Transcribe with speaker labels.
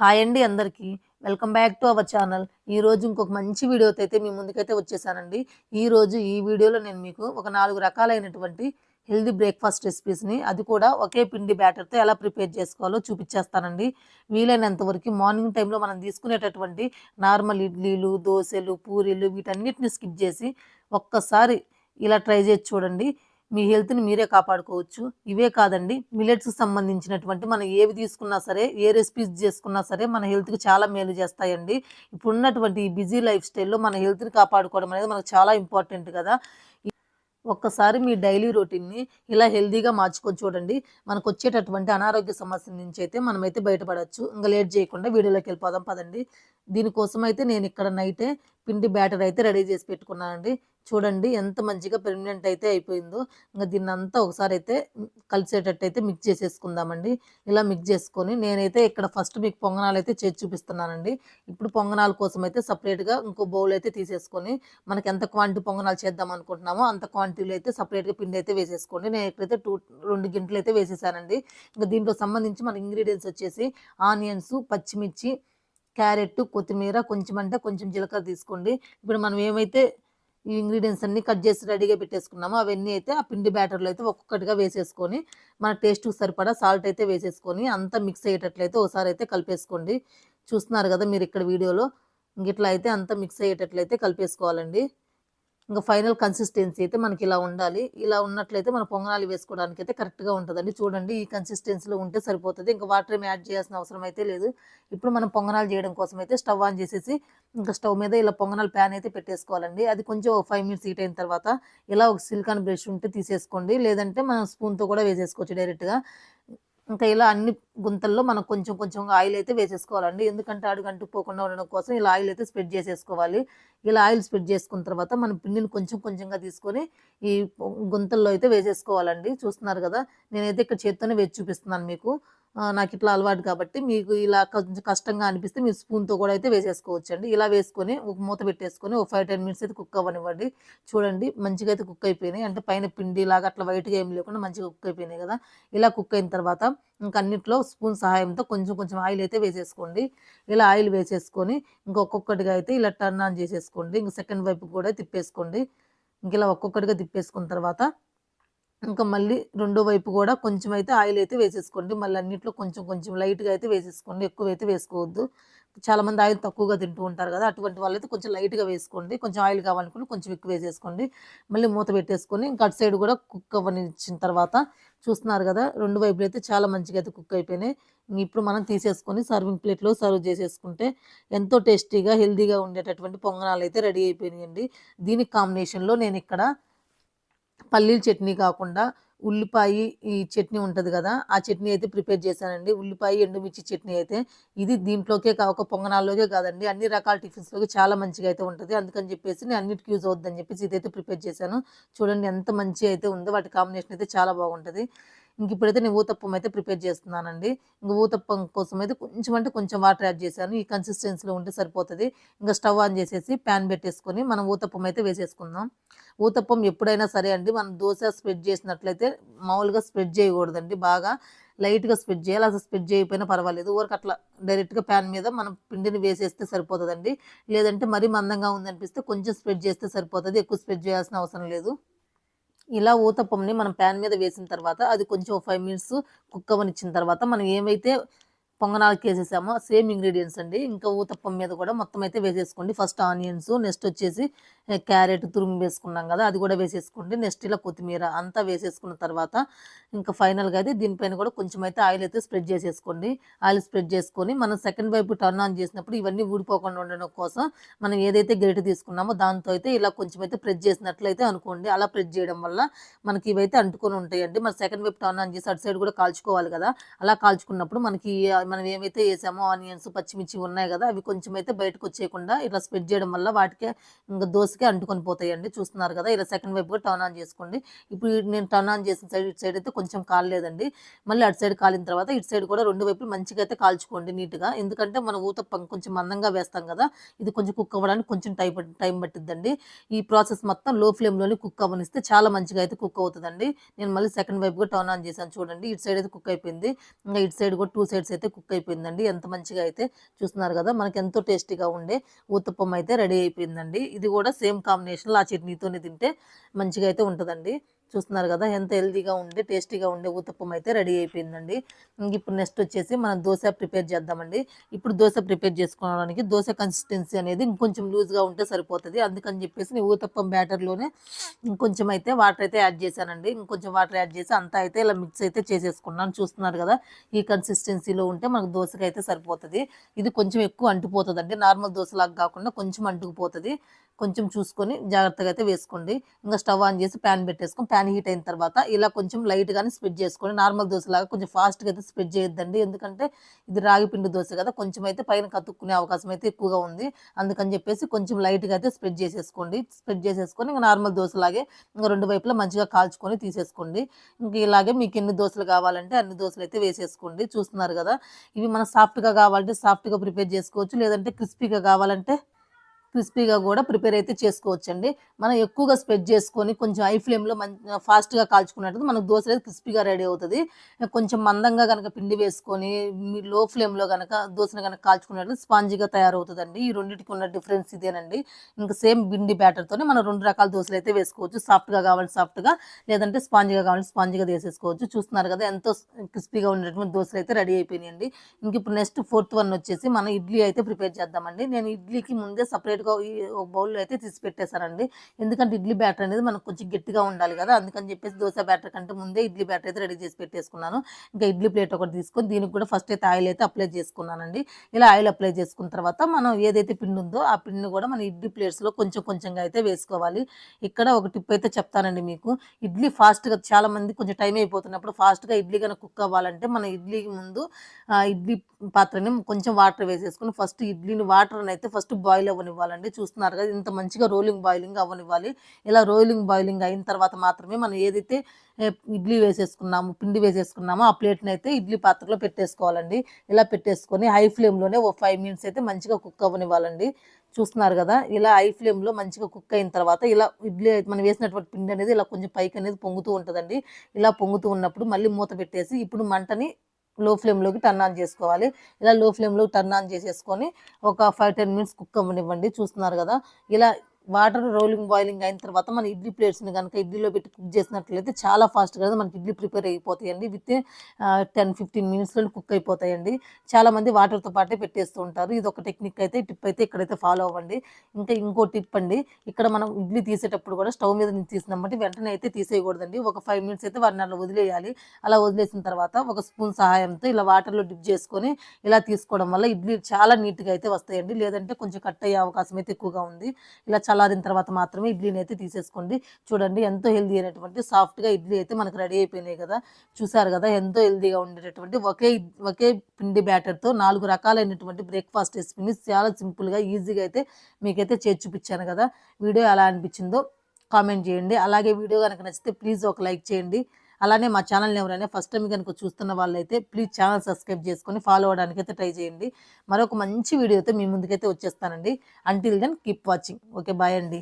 Speaker 1: Hi అండి అందరికీ. Welcome back to our channel. ఈ రోజు ఇంకొక మంచి వీడియోతో అయితే మీ ముందుకైతే వచ్చేసానండి. ఈ రోజు ఈ వీడియోలో నేను మీకు ఒక నాలుగు రకాలైనటువంటి హెల్దీ బ్రేక్ఫాస్ట్ రెసిపీస్ని అది కూడా ఒకే పిండి బ్యాటర్తో ఎలా ప్రిపేర్ చేసుకోవాలో చూపించేస్తానండి. వీలైనంత వరకు మార్నింగ్ టైంలో మనం తీసుకునేటటువంటి నార్మల్ ఇడ్లీలు దోశలు పూరీలు వీటన్నిటిని స్కిప్ చేసి ఒక్కసారి ఇలా ట్రై చేసి చూడండి. మీ హెల్త్ని మీరే కాపాడుకోవచ్చు. ఇవే కాదండి. మిలెట్స్కి సంబంధించినటువంటి మనం ఏవి తీసుకున్నా సరే ఏ రెసిపీస్ చేసుకున్నా సరే మన హెల్త్కి చాలా మేలు చేస్తాయండి. ఇప్పుడున్నటువంటి ఈ బిజీ లైఫ్ స్టైల్లో మన హెల్త్ని కాపాడుకోవడం అనేది మనకు చాలా ఇంపార్టెంట్ కదా. ఒక్కసారి మీ డైలీ రొటీన్ని ఇలా హెల్దీగా మార్చుకొని చూడండి. మనకు వచ్చేటటువంటి అనారోగ్య సమస్యల నుంచి అయితే మనమైతే బయటపడవచ్చు. ఇంకా లేట్ చేయకుండా వీడియోలోకి వెళ్ళిపోదాం పదండి. దీనికోసం అయితే నేను ఇక్కడ నైటే పిండి బ్యాటర్ అయితే రెడీ చేసి పెట్టుకున్నానండి. చూడండి ఎంత మంచిగా పెర్మినెంట్ అయితే అయిపోయిందో. ఇంకా దీన్ని అంతా ఒకసారి అయితే కలిసేటట్టు అయితే మిక్స్ చేసేసుకుందామండి. ఇలా మిక్స్ చేసుకొని నేనైతే ఇక్కడ ఫస్ట్ మీకు పొంగనాలు అయితే చేసి చూపిస్తున్నానండి. ఇప్పుడు పొంగనాల కోసం అయితే సపరేట్గా ఇంకో బౌల్ అయితే తీసేసుకొని మనకి ఎంత క్వాంటిటీ పొంగనాలు చేద్దాం అనుకుంటున్నామో అంత క్వాంటిటీలో అయితే సపరేట్గా పిండి అయితే వేసేసుకోండి. నేను ఇక్కడైతే టూ రెండు గింటలు అయితే వేసేసానండి. ఇంకా దీంట్లో సంబంధించి మన ఇంగ్రీడియంట్స్ వచ్చేసి ఆనియన్స్ పచ్చిమిర్చి క్యారెట్ కొత్తిమీర కొంచెం అంటే కొంచెం జీలకర్ర తీసుకోండి. ఇప్పుడు మనం ఏమైతే ఈ ఇంగ్రీడియంట్స్ అన్ని కట్ చేసి రెడీగా పెట్టేసుకున్నాము. అవన్నీ అయితే ఆ పిండి బ్యాటర్లో అయితే ఒక్కొక్కటిగా వేసేసుకొని మన టేస్ట్కి సరిపడా సాల్ట్ అయితే వేసేసుకొని అంతా మిక్స్ అయ్యేటట్లయితే ఒకసారి అయితే కలిపేసుకోండి. చూస్తున్నారు కదా మీరు ఇక్కడ వీడియోలో ఇట్లా అయితే అంతా మిక్స్ అయ్యేటట్లయితే కలిపేసుకోవాలండి. ఇంకా ఫైనల్ కన్సిస్టెన్సీ అయితే మనకి ఇలా ఉండాలి. ఇలా ఉన్నట్లయితే మన పొంగనాలు వేసుకోవడానికి అయితే కరెక్ట్గా ఉంటుందండి. చూడండి ఈ కన్సిస్టెన్సీలో ఉంటే సరిపోతుంది. ఇంకా వాటర్ ఏమి యాడ్ చేయాల్సిన అవసరం అయితే లేదు. ఇప్పుడు మనం పొంగనాలు చేయడం కోసం అయితే స్టవ్ ఆన్ చేసేసి ఇంకా స్టవ్ మీద ఇలా పొంగనాలు ప్యాన్ అయితే పెట్టేసుకోవాలండి. అది కొంచెం ఫైవ్ మినిట్స్ హీట్ అయిన తర్వాత ఇలా ఒక సిలికాన్ బ్రష్ ఉంటే తీసేసుకోండి. లేదంటే మనం స్పూన్తో కూడా వేసేసుకోవచ్చు డైరెక్ట్గా. ఇంకా ఇలా అన్ని గుంతల్లో మనం కొంచెం కొంచెం ఆయిల్ అయితే వేసేసుకోవాలండి. ఎందుకంటే అడుగంటు పోకుండా ఉండడం కోసం ఇలా ఆయిల్ అయితే స్ప్రెడ్ చేసేసుకోవాలి. ఇలా ఆయిల్ స్ప్రెడ్ చేసుకున్న తర్వాత మనం పిండిని కొంచెం కొంచెంగా తీసుకొని ఈ గుంతల్లో అయితే వేసేసుకోవాలండి. చూస్తున్నారు కదా నేనైతే ఇక్కడ చేత్తోనే వేసి చూపిస్తున్నాను మీకు. నాకు ఇట్లా అలవాటు కాబట్టి మీకు ఇలా కొంచెం కష్టంగా అనిపిస్తే మీరు స్పూన్తో కూడా అయితే వేసేసుకోవచ్చు అండి ఇలా వేసుకొని ఒక మూత పెట్టేసుకొని ఒక ఫైవ్ టెన్ మినిట్స్ అయితే కుక్ అవ్వనివ్వండి. చూడండి మంచిగా అయితే కుక్ అయిపోయినాయి. అంటే పైన పిండి లాగా అట్లా వైట్గా ఏం లేకుండా మంచిగా కుక్ అయిపోయినాయి కదా. ఇలా కుక్ అయిన తర్వాత ఇంకా అన్నిట్లో స్పూన్ సహాయంతో కొంచెం కొంచెం ఆయిల్ అయితే వేసేసుకోండి. ఇలా ఆయిల్ వేసేసుకొని ఇంకొక్కొక్కటిగా అయితే ఇలా టర్న్ ఆన్ చేసేసుకోండి. ఇంక సెకండ్ వైపు కూడా తిప్పేసుకోండి. ఇంక ఇలా ఒక్కొక్కటిగా తిప్పేసుకున్న తర్వాత ఇంకా మళ్ళీ రెండో వైపు కూడా కొంచెం అయితే ఆయిల్ అయితే వేసేసుకోండి. మళ్ళీ అన్నింటిలో కొంచెం కొంచెం లైట్గా అయితే వేసేసుకోండి. ఎక్కువ అయితే వేసుకోవద్దు చాలామంది ఆయిల్ తక్కువగా తింటూ ఉంటారు కదా అటువంటి వాళ్ళైతే కొంచెం లైట్గా వేసుకోండి. కొంచెం ఆయిల్ కావాలనుకుంటే కొంచెం ఎక్కువ వేసేసుకోండి. మళ్ళీ మూత పెట్టేసుకొని ఇంకా అటు సైడ్ కూడా కుక్ అవ్వనిచ్చిన తర్వాత చూస్తున్నారు కదా రెండు వైపులు అయితే చాలా మంచిగా అయితే కుక్ అయిపోయినాయి. ఇప్పుడు మనం తీసేసుకొని సర్వింగ్ ప్లేట్లో సర్వ్ చేసేసుకుంటే ఎంతో టేస్టీగా హెల్దీగా ఉండేటటువంటి పొంగనాలు అయితే రెడీ అయిపోయినాయండి. దీనికి కాంబినేషన్లో నేను ఇక్కడ పల్లీల చట్నీ కాకుండా ఉల్లిపాయ ఈ చట్నీ ఉంటుంది కదా ఆ చట్నీ అయితే ప్రిపేర్ చేశానండి. ఉల్లిపాయ ఎండుమిర్చి చట్నీ అయితే ఇది దీంట్లోకే ఒక పొంగనాల్లోకే కాదండి. అన్ని రకాల టిఫిన్స్లోకి చాలా మంచిగా అయితే ఉంటుంది. అందుకని చెప్పేసి నేను అన్నిటికి యూజ్ అవుద్దని చెప్పేసి ఇదైతే ప్రిపేర్ చేశాను. చూడండి ఎంత మంచి అయితే ఉందో వాటి కాంబినేషన్ అయితే చాలా బాగుంటుంది. ఇంక ఇప్పుడైతే నేను ఊతప్పం అయితే ప్రిపేర్ చేస్తున్నానండి. ఇంక ఊతప్పం కోసం అయితే కొంచెం అంటే కొంచెం వాటర్ యాడ్ చేశాను. ఈ కన్సిస్టెన్సీలో ఉంటే సరిపోతుంది. ఇంకా స్టవ్ ఆన్ చేసేసి ప్యాన్ పెట్టేసుకొని మనం ఊతప్పం అయితే వేసేసుకుందాం. ఊతప్పం ఎప్పుడైనా సరే అండి మనం దోశ స్ప్రెడ్ చేసినట్లయితే మామూలుగా స్ప్రెడ్ చేయకూడదండి. బాగా లైట్గా స్ప్రెడ్ చేయాలి. అసలు స్ప్రెడ్ చేయకపోయినా పర్వాలేదు. ఊరికి అట్లా డైరెక్ట్గా ప్యాన్ మీద మనం పిండిని వేసేస్తే సరిపోతుందండి. లేదంటే మరీ మందంగా ఉందనిపిస్తే కొంచెం స్ప్రెడ్ చేస్తే సరిపోతుంది. ఎక్కువ స్ప్రెడ్ చేయాల్సిన అవసరం లేదు. ఇలా ఊతప్పంని మనం ప్యాన్ మీద వేసిన తర్వాత అది కొంచెం ఫైవ్ మినిట్స్ కుక్ అవ్వనిచ్చిన తర్వాత మనం ఏమైతే పొంగనాలకి వేసేసాము సేమ్ ఇంగ్రీడియంట్స్ అండి. ఇంకా ఊతప్పం మీద కూడా మొత్తం అయితే వేసేసుకోండి. ఫస్ట్ ఆనియన్స్ నెక్స్ట్ వచ్చేసి క్యారెట్ తురుము వేసుకున్నాం కదా అది కూడా వేసేసుకోండి. నెక్స్ట్ ఇలా కొత్తిమీర అంతా వేసేసుకున్న తర్వాత ఇంకా ఫైనల్గా అయితే దీనిపైన కూడా కొంచెం అయితే ఆయిల్ అయితే స్ప్రెడ్ చేసేసుకోండి. ఆయిల్ స్ప్రెడ్ చేసుకొని మనం సెకండ్ వైపు టర్న్ ఆన్ చేసినప్పుడు ఇవన్నీ ఊడిపోకుండా ఉండడం కోసం మనం ఏదైతే గరిట తీసుకున్నామో దాంతో అయితే ఇలా కొంచెం అయితే ప్రెస్ చేసినట్లయితే అనుకోండి. అలా ప్రెస్ చేయడం వల్ల మనకి ఇవైతే అంటుకొని ఉంటాయండి. మన సెకండ్ వైపు టర్న్ ఆన్ చేసి అటు సైడ్ కూడా కాల్చుకోవాలి కదా. అలా కాల్చుకున్నప్పుడు మనకి మనం ఏమైతే వేసామో ఆనియన్స్ పచ్చిమిర్చి ఉన్నాయి కదా అవి కొంచెం అయితే బయటకు వచ్చేయకుండా ఇలా స్ప్రెడ్ చేయడం వల్ల వాటికి ఇంకా దోశకి అంటుకొని పోతాయండి. చూస్తున్నారు కదా ఇలా సెకండ్ వైపు కూడా టర్న్ ఆన్ చేసుకోండి. ఇప్పుడు నేను టర్న్ ఆన్ చేసిన సైడ్ ఇటు సైడ్ అయితే కొంచెం కాలేదండి మళ్ళీ అటు సైడ్ కాలిన తర్వాత ఇటు సైడ్ కూడా రెండు వైపులు మంచిగా అయితే కాల్చుకోండి నీట్గా. ఎందుకంటే మనం ఊతప్పం కొంచెం మందంగా వేస్తాం కదా ఇది కొంచెం కుక్ అవ్వడానికి కొంచెం టైం టైం పట్టిద్దండి. ఈ ప్రాసెస్ మొత్తం లో ఫ్లేమ్లోనే కుక్ అవ్వనిస్తే చాలా మంచిగా అయితే కుక్ అవుతుందండి. నేను మళ్ళీ సెకండ్ వైపుగా టర్న్ ఆన్ చేశాను చూడండి. ఇటు సైడ్ అయితే కుక్ అయిపోయింది. ఇంకా ఇటు సైడ్ కూడా టూ సైడ్స్ అయితే కుక్ అయిపోయిందండి. ఎంత మంచిగా అయితే చూస్తున్నారు కదా మనకి ఎంతో టేస్టీగా ఉండే ఊతప్పం అయితే రెడీ అయిపోయిందండి. ఇది కూడా సేమ్ కాంబినేషన్లో ఆ చట్నీతోనే తింటే మంచిగా అయితే ఉంటుందండి. చూస్తున్నారు కదా ఎంత హెల్తీగా ఉండే టేస్టీగా ఉండే ఊతప్పం అయితే రెడీ అయిపోయిందండి. ఇప్పుడు నెక్స్ట్ వచ్చేసి మనం దోశ ప్రిపేర్ చేద్దామండి. ఇప్పుడు దోశ ప్రిపేర్ చేసుకోవడానికి దోశ కన్సిస్టెన్సీ అనేది ఇంకొంచెం లూజ్గా ఉంటే సరిపోతుంది. అందుకని చెప్పేసి నేను ఊతప్పం బ్యాటర్లోనే ఇంకొంచెం అయితే వాటర్ అయితే యాడ్ చేశానండి. ఇంకొంచెం వాటర్ యాడ్ చేసి అంతా అయితే ఇలా మిక్స్ అయితే చేసేసుకున్నాను. చూస్తున్నారు కదా ఈ కన్సిస్టెన్సీలో ఉంటే మనకు దోశకి అయితే సరిపోతుంది. ఇది కొంచెం ఎక్కువ అంటుపోతుందండి నార్మల్ దోశలాగా కాకుండా కొంచెం అంటుకుపోతుంది. కొంచెం చూసుకొని జాగ్రత్తగా అయితే వేసుకోండి. ఇంకా స్టవ్ ఆన్ చేసి ప్యాన్ పెట్టేసుకొని ప్యాన్ హీట్ అయిన తర్వాత ఇలా కొంచెం లైట్గానే స్ప్రెడ్ చేసుకోండి. నార్మల్ దోశలాగా కొంచెం ఫాస్ట్గా అయితే స్ప్రెడ్ చేయొద్దండి. ఎందుకంటే ఇది రాగి పిండి దోశ కదా కొంచెం అయితే పైన కతుక్కునే అవకాశం అయితే ఎక్కువగా ఉంది. అందుకని చెప్పేసి కొంచెం లైట్గా అయితే స్ప్రెడ్ చేసేసుకోండి. స్ప్రెడ్ చేసేసుకొని ఇంకా నార్మల్ దోశలాగే ఇంకా రెండు వైపులా మంచిగా కాల్చుకొని తీసేసుకోండి. ఇంకా ఇలాగే మీకు ఎన్ని దోశలు కావాలంటే అన్ని దోశలు అయితే వేసేసుకోండి. చూస్తున్నారు కదా ఇవి మనం సాఫ్ట్గా కావాలంటే సాఫ్ట్గా ప్రిపేర్ చేసుకోవచ్చు. లేదంటే క్రిస్పీగా కావాలంటే క్రిస్పీగా కూడా ప్రిపేర్ అయితే చేసుకోవచ్చండి. మనం ఎక్కువగా స్ప్రెడ్ చేసుకొని కొంచెం హై ఫ్లేమ్లో మంచి ఫాస్ట్గా కాల్చుకున్నట్టు మనకు దోశ అనేది క్రిస్పీగా రెడీ అవుతుంది. కొంచెం మందంగా కనుక పిండి వేసుకొని మీ లో ఫ్లేమ్లో కనుక దోశను కనుక కాల్చుకున్నట్టు స్పాంజీగా తయారవుతుందండి. ఈ రెండింటికి ఉన్న డిఫరెన్స్ ఇదేనండి. ఇంకా సేమ్ పిండి బ్యాటర్తోనే మనం రెండు రకాల దోశలు అయితే వేసుకోవచ్చు. సాఫ్ట్గా కావాలి సాఫ్ట్గా లేదంటే స్పాంజీగా కావాలి స్పాంజీగా వేసేసుకోవచ్చు చూస్తున్నారు కదా ఎంతో క్రిస్పీగా ఉండేటువంటి దోశలు అయితే రెడీ అయిపోయినాయండి. ఇంక ఇప్పుడు నెక్స్ట్ ఫోర్త్ వన్ వచ్చేసి మనం ఇడ్లీ అయితే ప్రిపేర్ చేద్దామండి. నేను ఇడ్లీకి ముందే సపరేట్గా ఈ బౌల్లో అయితే తీసి పెట్టేశానండి ఎందుకంటే ఇడ్లీ బ్యాటర్ అనేది మనకు కొంచెం గట్టిగా ఉండాలి కదా అందుకని చెప్పేసి దోశ బ్యాటర్ కంటే ముందే ఇడ్లీ బ్యాటర్ అయితే రెడీ చేసి పెట్టేసుకున్నాను. ఇంకా ఇడ్లీ ప్లేట్ ఒకటి తీసుకొని దీనికి కూడా ఫస్ట్ అయితే ఆయిల్ అయితే అప్లై చేసుకున్నానండి. ఇలా ఆయిల్ అప్లై చేసుకున్న తర్వాత మనం ఏదైతే పిండి ఉందో ఆ పిండిని కూడా మన ఇడ్లీ ప్లేట్స్లో కొంచెం కొంచెంగా అయితే వేసుకోవాలి. ఇక్కడ ఒక టిప్ అయితే చెప్తానండి మీకు. ఇడ్లీ ఫాస్ట్గా చాలా మంది కొంచెం టైం అయిపోతున్నప్పుడు ఫాస్ట్గా ఇడ్లీ కనుక కుక్ అవ్వాలంటే మన ఇడ్లీకి ముందు ఇడ్లీ పాత్రని కొంచెం వాటర్ వేసేసుకుని ఫస్ట్ ఇడ్లీని వాటర్ అయితే ఫస్ట్ బాయిల్ అవ్వనివ్వాలి. అవ్వనివ్వాలండి చూస్తున్నారు కదా ఇంత మంచిగా రోలింగ్ బాయిలింగ్ అవ్వనివ్వాలి. ఇలా రోలింగ్ బాయిలింగ్ అయిన తర్వాత మాత్రమే మనం ఏదైతే ఇడ్లీ వేసేసుకున్నాము పిండి వేసేసుకున్నామో ఆ ప్లేట్ని అయితే ఇడ్లీ పాత్రలో పెట్టేసుకోవాలండి. ఇలా పెట్టేసుకొని హై ఫ్లేమ్లోనే ఓ ఫైవ్ మినిట్స్ అయితే మంచిగా కుక్ అవ్వనివ్వాలండి. చూస్తున్నారు కదా ఇలా హై ఫ్లేమ్లో మంచిగా కుక్ అయిన తర్వాత ఇలా ఇడ్లీ మనం వేసినటువంటి పిండి అనేది ఇలా కొంచెం పైకి అనేది పొంగుతూ ఉంటుందండి. ఇలా పొంగుతూ ఉన్నప్పుడు మళ్ళీ మూత పెట్టేసి ఇప్పుడు మంటని లో ఫ్లేమ్లోకి టర్న్ ఆన్ చేసుకోవాలి. ఇలా లో ఫ్లేమ్లో టర్న్ ఆన్ చేసేసుకొని ఒక ఫైవ్ టెన్ మినిట్స్ కుక్ అవ్వనివ్వండి. చూస్తున్నారు కదా? ఇలా వాటర్ రోలింగ్ బాయిలింగ్ అయిన తర్వాత మన ఇడ్లీ ప్లేట్స్ని కనుక ఇడ్లీలో పెట్టి కుక్ చేసినట్లయితే చాలా ఫాస్ట్గా మనకి ఇడ్లీ ప్రిపేర్ అయిపోతాయండి. విత్ టెన్ ఫిఫ్టీన్ మినిట్స్లో కుక్ అయిపోతాయండి. చాలామంది వాటర్తో పాటే పెట్టేస్తూ ఉంటారు. ఇది ఒక టెక్నిక్ అయితే టిప్ అయితే ఇక్కడైతే ఫాలో అవ్వండి. ఇంకా ఇంకో టిప్ అండి ఇక్కడ మనం ఇడ్లీ తీసేటప్పుడు కూడా స్టవ్ మీద నుంచి తీసినామంటే వెంటనే అయితే తీసేయకూడదండి. ఒక ఫైవ్ మినిట్స్ అయితే వాటిని అలా వదిలేయాలి. అలా వదిలేసిన తర్వాత ఒక స్పూన్ సహాయంతో ఇలా వాటర్లో డిప్ చేసుకొని ఇలా తీసుకోవడం వల్ల ఇడ్లీ చాలా నీట్గా అయితే వస్తాయండి. లేదంటే కొంచెం కట్ అయ్యే అవకాశం అయితే ఎక్కువగా ఉంది. ఇలా చల్లారిన తర్వాత మాత్రమే ఇడ్లీని అయితే తీసేసుకోండి. చూడండి ఎంతో హెల్దీ అయినటువంటి సాఫ్ట్గా ఇడ్లీ అయితే మనకు రెడీ అయిపోయినాయి కదా. చూసారు కదా ఎంతో హెల్దీగా ఉండేటటువంటి ఒకే ఒకే పిండి బ్యాటర్తో నాలుగు రకాలైనటువంటి బ్రేక్ఫాస్ట్ రెసిపీని చాలా సింపుల్గా ఈజీగా అయితే మీకైతే చేసి చూపించాను కదా. వీడియో ఎలా అనిపించిందో కామెంట్ చేయండి. అలాగే వీడియో కనుక నచ్చితే ప్లీజ్ ఒక లైక్ చేయండి. అలానే మా ఛానల్ని ఎవరైనా ఫస్ట్ టైం కనుక చూస్తున్న వాళ్ళైతే ప్లీజ్ ఛానల్ సబ్స్క్రైబ్ చేసుకొని ఫాలో అవడానికి అయితే ట్రై చేయండి. మరొక మంచి వీడియోతో మీ ముందుకైతే వచ్చేస్తానండి. Until then keep watching okay bye అండి.